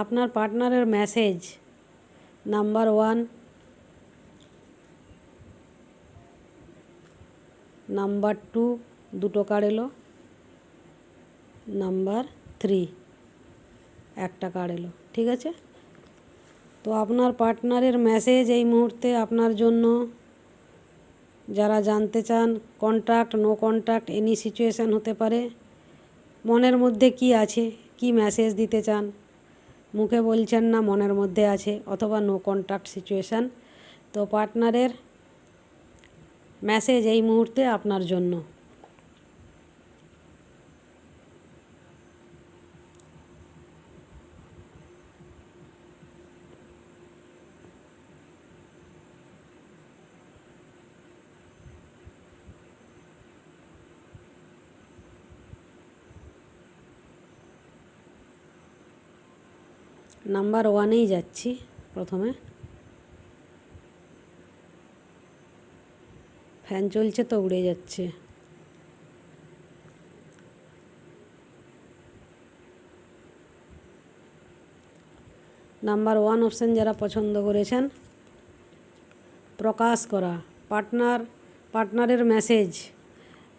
আপনার পার্টনারের message number one number two দুটো কার্ড এলো নাম্বার থ্রি একটা কার্ড এলো, ঠিক আছে? তো আপনার পার্টনারের মেসেজ এই মুহূর্তে আপনার জন্য, যারা জানতে চান contact no contact any situation হতে পারে, মনের মধ্যে কি আছে, কি মেসেজ দিতে চান মুখে বলছেন না, মনের মধ্যে আছে, অথবা নো কন্ট্যাক্ট সিচুয়েশান তো পার্টনারের মেসেজ এই মুহূর্তে আপনার জন্য। নাম্বার ওয়ানেই যাচ্ছি প্রথমে। ফ্যান চলছে তো, উড়ে যাচ্ছে। নাম্বার ওয়ান অপশান যারা পছন্দ করেছেন, প্রকাশ করা। পার্টনার, পার্টনারের মেসেজ।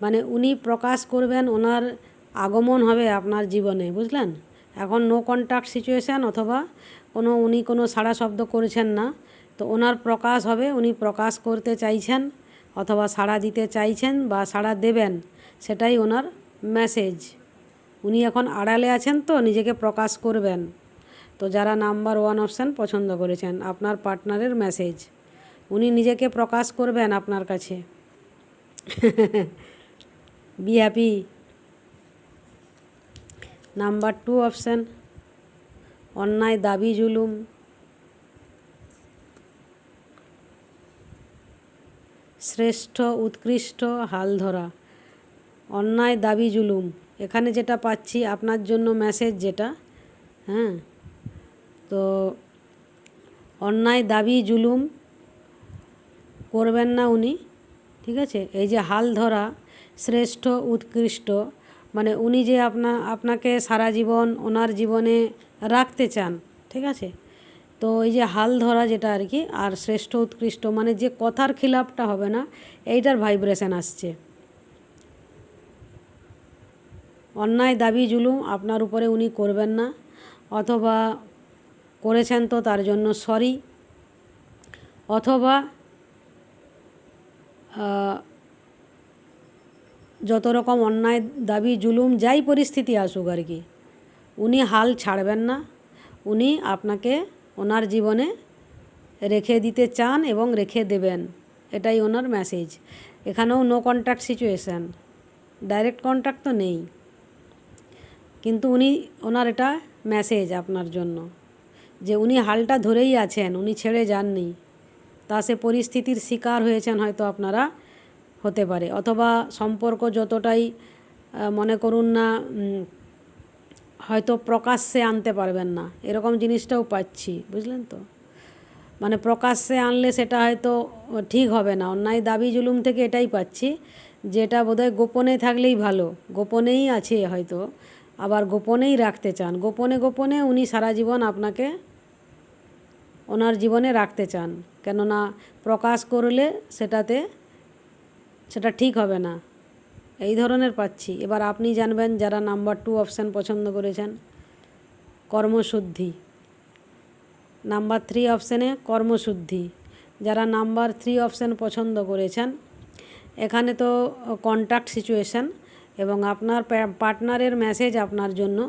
মানে উনি প্রকাশ করবেন, ওনার আগমন হবে আপনার জীবনে, বুঝলেন? এখন নো কন্ট্যাক্ট সিচুয়েশান অথবা কোনো, উনি কোনো সাড়া শব্দ করেছেন না। তো ওনার প্রকাশ হবে, উনি প্রকাশ করতে চাইছেন অথবা সাড়া দিতে চাইছেন বা সাড়া দেবেন, সেটাই ওনার মেসেজ উনি এখন আড়ালে আছেন তো, নিজেকে প্রকাশ করবেন। তো যারা নাম্বার ওয়ান অপশান পছন্দ করেছেন, আপনার পার্টনারের মেসেজ উনি নিজেকে প্রকাশ করবেন আপনার কাছে। Be happy number two option, অন্যায়, দাবি, জুলুম। শ্রেষ্ঠ, উৎকৃষ্ট, হাল ধরা। অন্যায়, দাবি, জুলুম। এখানে যেটা পাচ্ছি, আপনার জন্য মেসেজ যেটা হ্যাঁ? তো অন্যায়, দাবি, জুলুম করবেন না উনি, ঠিক আছে? এই যে হাল ধরা, শ্রেষ্ঠ, উৎকৃষ্ট মানে উনি যে আপনা, আপনাকে সারা জীবন ওনার জীবনে রাখতে চান, ঠিক আছে? তো এই যে হাল ধরা যেটা আর কি, আর শ্রেষ্ঠ উৎকৃষ্ট মানে যে কথার খিলাপটা হবে না, এইটার ভাইব্রেশন আসছে। অন্যায়, দাবি, জুলুম আপনার উপরে উনি করবেন না, অথবা করেছেন তো তার জন্য সরি অথবা যত রকম অন্যায়, দাবি, জুলুম, যাই পরিস্থিতি আসুক আর কি, উনি হাল ছাড়বেন না। উনি আপনাকে ওনার জীবনে রেখে দিতে চান এবং রেখে দেবেন। এটাই ওনার মেসেজ এখানেও no contact situation direct contact তো নেই। কিন্তু উনি, ওনার এটা মেসেজ আপনার জন্য। যে উনি হালটা ধরেই আছেন, উনি ছেড়ে যাননি। তা সে পরিস্থিতির শিকার হয়েছেন হয়তো আপনারা হতে পারে। অথবা সম্পর্ক যতটাই মনে করুন না হয়তো প্রকাশ্যে আনতে পারবেন না। এরকম জিনিসটাও পাচ্ছি, বুঝলেন তো? মানে প্রকাশ্যে আনলে সেটা হয়তো ঠিক হবে না। অন্যায় দাবি জুলুম থেকে এটাই পাচ্ছি, যেটা বোধহয় গোপনে থাকলেই ভালো। গোপনেই আছে হয়তো, আবার গোপনেই রাখতে চান। গোপনে গোপনে উনি সারা জীবন আপনাকে, ওনার জীবনে রাখতে চান। কেননা প্রকাশ করলে সেটাতে সেটা ঠিক হবে না। এই ধরনের পাচ্ছি। এবার আপনি জানবেন যারা নাম্বার টু অপশান পছন্দ করেছেন, কর্মশুদ্ধি। নাম্বার থ্রি অপশানে কর্মশুদ্ধি। যারা নাম্বার থ্রি অপশান পছন্দ করেছেন, এখানে তো কন্ট্যাক্ট সিচুয়েশান এবং আপনার পার্টনারের মেসেজ আপনার জন্য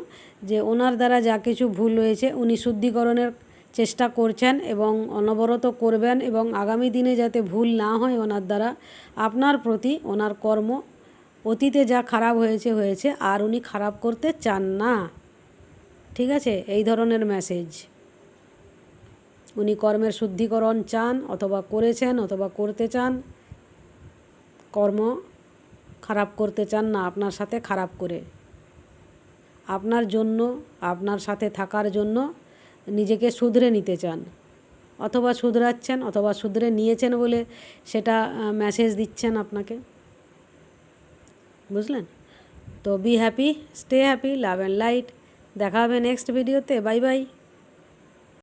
যে ওনার দ্বারা যা কিছু ভুল হয়েছে, উনি শুদ্ধিকরণের চেষ্টা করছেন এবং অনবরত করবেন এবং আগামী দিনে যাতে ভুল না হয় ওনার দ্বারা, আপনার প্রতি ওনার কর্ম অতীতে যা খারাপ হয়েছে হয়েছে, আর উনি খারাপ করতে চান না। ঠিক আছে? এই ধরনের মেসেজ উনি কর্মের শুদ্ধিকরণ চান, অথবা করেছেন, অথবা করতে চান, কর্ম খারাপ করতে চান না, আপনার সাথে খারাপ করে। আপনার জন্য, আপনার সাথে থাকার জন্য নিজেকে শুধরে নিতে চান। অথবা শুধরাচ্ছেন, অথবা শুধরে নিয়েছেন বলে সেটা মেসেজ দিচ্ছেন আপনাকে। বুঝলেন? তো be happy stay happy love and light দেখা হবে নেক্সট ভিডিওতে বাই বাই